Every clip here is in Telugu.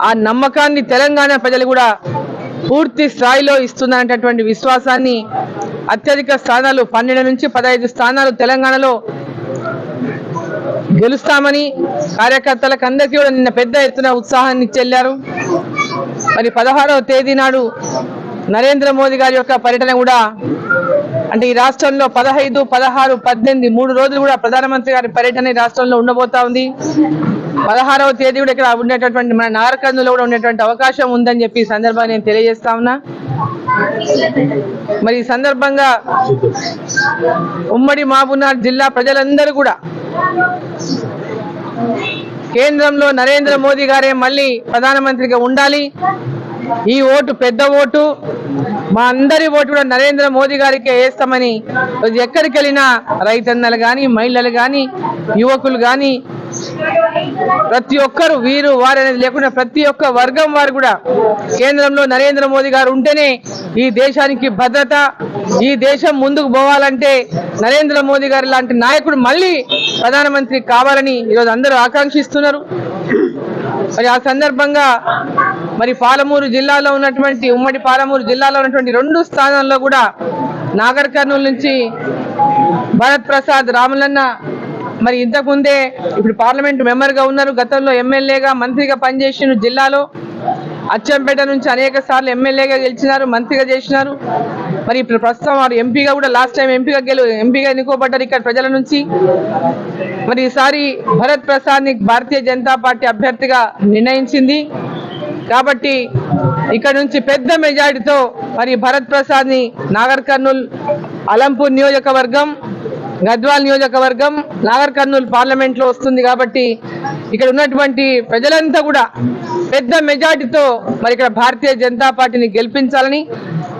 ఆ నమ్మకాన్ని తెలంగాణ ప్రజలు కూడా పూర్తి స్థాయిలో ఇస్తున్నారనేటటువంటి విశ్వాసాన్ని అత్యధిక స్థానాలు పన్నెండు నుంచి పదహైదు స్థానాలు తెలంగాణలో గెలుస్తామని కార్యకర్తలకు అందరికీ కూడా నిన్న పెద్ద ఎత్తున ఉత్సాహాన్ని చెల్లారు. మరి పదహారవ తేదీ నాడు నరేంద్ర మోదీ గారి యొక్క పర్యటన కూడా అంటే ఈ రాష్ట్రంలో పదహైదు పదహారు పద్దెనిమిది మూడు రోజులు కూడా ప్రధానమంత్రి గారి పర్యటన ఈ రాష్ట్రంలో ఉండబోతా ఉంది. పదహారవ తేదీ కూడా ఇక్కడ ఉండేటటువంటి మన నాగరకందులో కూడా ఉండేటువంటి అవకాశం ఉందని చెప్పి ఈ నేను తెలియజేస్తా ఉన్నా. మరి ఈ సందర్భంగా ఉమ్మడి మహబూబ్నగర్ జిల్లా ప్రజలందరూ కూడా కేంద్రంలో నరేంద్ర మోదీ గారే మళ్ళీ ప్రధానమంత్రిగా ఉండాలి. ఈ ఓటు పెద్ద ఓటు. మా అందరి ఓటు కూడా నరేంద్ర మోదీ గారికి వేస్తామని. ఎక్కడికి వెళ్ళినా రైతన్నలు కానీ మహిళలు కానీ యువకులు కానీ ప్రతి ఒక్కరు వీరు వారు అనేది లేకుండా ప్రతి ఒక్క వర్గం వారు కూడా కేంద్రంలో నరేంద్ర మోదీ గారు ఉంటేనే ఈ దేశానికి భద్రత ఈ దేశం ముందుకు పోవాలంటే నరేంద్ర మోదీ గారు లాంటి నాయకుడు మళ్ళీ ప్రధానమంత్రి కావాలని ఈరోజు అందరూ ఆకాంక్షిస్తున్నారు. మరి ఆ సందర్భంగా మరి పాలమూరు జిల్లాలో ఉన్నటువంటి ఉమ్మడి పాలమూరు జిల్లాలో ఉన్నటువంటి రెండు స్థానాల్లో కూడా నాగర్ కర్నూలు నుంచి భరత్ ప్రసాద్ రాములన్న మరి ఇంతకుముందే ఇప్పుడు పార్లమెంట్ మెంబర్గా ఉన్నారు. గతంలో ఎమ్మెల్యేగా మంత్రిగా పనిచేసిన జిల్లాలో. అచ్చంపేట నుంచి అనేక సార్లు ఎమ్మెల్యేగా గెలిచినారు మంత్రిగా చేసినారు. మరి ఇప్పుడు ప్రస్తుతం వారు ఎంపీగా కూడా లాస్ట్ టైం ఎంపీగా గెలు ఎంపీగా ఎన్నుకోబడ్డారు ఇక్కడ ప్రజల నుంచి. మరి ఈసారి భరత్ ప్రసాద్ని భారతీయ జనతా పార్టీ అభ్యర్థిగా నిర్ణయించింది. కాబట్టి ఇక్కడ నుంచి పెద్ద మెజారిటీతో మరి భరత్ ప్రసాద్ని నాగర్ కర్నూల్ అలంపూర్ నియోజకవర్గం గద్వాల్ నియోజకవర్గం నాగర్ కర్నూలు పార్లమెంట్లో వస్తుంది కాబట్టి ఇక్కడ ఉన్నటువంటి ప్రజలంతా కూడా పెద్ద మెజార్టీతో మరి ఇక్కడ భారతీయ జనతా పార్టీని గెలిపించాలని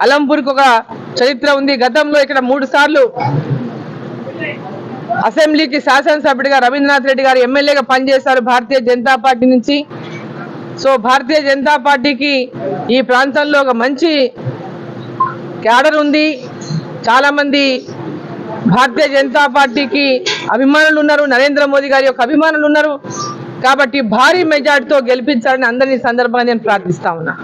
అలంపూర్కి ఒక చరిత్ర ఉంది. గతంలో ఇక్కడ మూడు సార్లు అసెంబ్లీకి శాసనసభ్యుడిగా రవీంద్రనాథ్ రెడ్డి గారు ఎమ్మెల్యేగా పనిచేశారు భారతీయ జనతా పార్టీ నుంచి. సో భారతీయ జనతా పార్టీకి ఈ ప్రాంతంలో ఒక మంచి క్యాడర్ ఉంది. చాలా మంది భారతీయ జనతా పార్టీకి అభిమానులు ఉన్నారు. నరేంద్ర మోదీ గారి యొక్క అభిమానులు ఉన్నారు. కాబట్టి భారీ మెజార్టీతో గెలిపించాలని అందరినీ సందర్భంగా నేను ప్రార్థిస్తా ఉన్నా.